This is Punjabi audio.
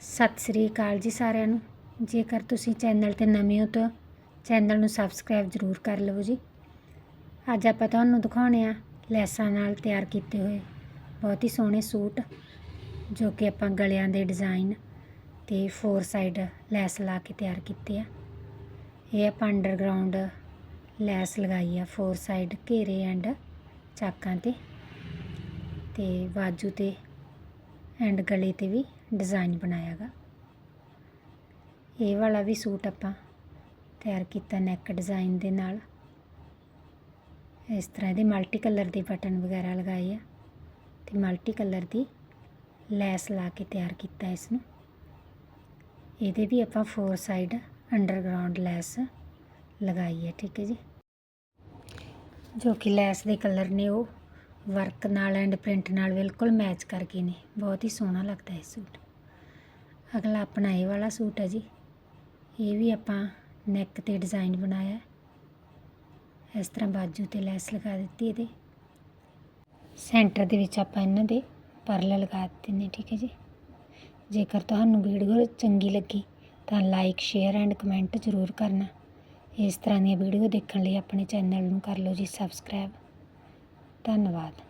ਸਤਿ ਸ੍ਰੀ ਅਕਾਲ ਜੀ ਸਾਰਿਆਂ ਨੂੰ। ਜੇਕਰ ਤੁਸੀਂ ਚੈਨਲ ਤੇ ਨਵੇਂ ਹੋ ਤਾਂ ਚੈਨਲ ਨੂੰ ਸਬਸਕ੍ਰਾਈਬ ਜ਼ਰੂਰ ਕਰ ਲਵੋ ਜੀ। ਅੱਜ ਆਪਾਂ ਤੁਹਾਨੂੰ ਦਿਖਾਉਣੇ ਆ ਲੈਸਾਂ ਨਾਲ ਤਿਆਰ ਕੀਤੇ ਹੋਏ ਬਹੁਤ ਹੀ ਸੋਹਣੇ ਸੂਟ, ਜੋ ਕਿ ਆਪਾਂ ਗਲਿਆਂ ਦੇ ਡਿਜ਼ਾਈਨ ਤੇ ਫੋਰ ਸਾਈਡ ਲੈਸ ਲਾ ਕੇ ਤਿਆਰ ਕੀਤੇ ਆ। ਇਹ ਆਪਾਂ ਅੰਡਰਗਰਾਉਂਡ ਲੈਸ ਲਗਾਈ ਆ ਫੋਰ ਸਾਈਡ ਘੇਰੇ ਐਂਡ ਚਾਕਾਂ ਤੇ ਤੇ ਬਾਜੂ ਤੇ ਐਂਡ ਗਲੇ ਤੇ ਵੀ ਡਿਜ਼ਾਈਨ ਬਣਾਇਆਗਾ। ਇਹ ਵਾਲਾ ਵੀ ਸੂਟ ਆਪਾਂ ਤਿਆਰ ਕੀਤਾ ਨੈਕ ਡਿਜ਼ਾਈਨ ਦੇ ਨਾਲ। ਇਸ ਤਰ੍ਹਾਂ ਦੇ ਮਲਟੀ ਕਲਰ ਦੇ ਬਟਨ ਵਗੈਰਾ ਲਗਾਏ ਆ ਤੇ ਮਲਟੀ ਕਲਰ ਦੀ ਲੈਸ ਲਾ ਕੇ ਤਿਆਰ ਕੀਤਾ ਇਸ ਨੂੰ ਇਹਦੇ ਵੀ ਆਪਾਂ ਫੋਰ ਸਾਈਡ ਅੰਡਰਗਰਾਉਂਡ ਲੈਸ ਲਗਾਈ ਹੈ ਠੀਕ ਹੈ ਜੀ। ਜੋ ਕਿ ਲੈਸ ਦੇ ਕਲਰ ਨੇ ਉਹ ਵਰਕ ਨਾਲ ਐਂਡ ਪ੍ਰਿੰਟ ਨਾਲ ਬਿਲਕੁਲ ਮੈਚ ਕਰਕੇ ਨੇ। ਬਹੁਤ ਹੀ ਸੋਹਣਾ ਲੱਗਦਾ ਹੈ ਸੂਟ। ਅਗਲਾ ਆਪਣਾ ਇਹ ਵਾਲਾ ਸੂਟ ਹੈ ਜੀ। ਇਹ ਵੀ ਆਪਾਂ ਨੈਕ ਤੇ ਡਿਜ਼ਾਈਨ ਬਣਾਇਆ। ਇਸ ਤਰ੍ਹਾਂ ਬਾਜੂ ਤੇ ਲੈਸ ਲਗਾ ਦਿੱਤੀ ਇਹਦੇ। ਸੈਂਟਰ ਦੇ ਵਿੱਚ ਆਪਾਂ ਇਹਨਾਂ ਦੇ ਪਰਲ ਲਗਾ ਦਿੱਤੇ ਨੇ, ਠੀਕ ਹੈ ਜੀ। ਜੇਕਰ ਤੁਹਾਨੂੰ ਵੀਡੀਓ ਚੰਗੀ ਲੱਗੀ ਤਾਂ ਲਾਈਕ ਸ਼ੇਅਰ ਐਂਡ ਕਮੈਂਟ ਜ਼ਰੂਰ ਕਰਨਾ। ਇਸ ਤਰ੍ਹਾਂ ਦੀਆਂ ਵੀਡੀਓ ਦੇਖਣ ਲਈ ਆਪਣੇ ਚੈਨਲ ਨੂੰ ਕਰ ਲਓ ਜੀ ਸਬਸਕ੍ਰਾਈਬ ਧੰਨਵਾਦ।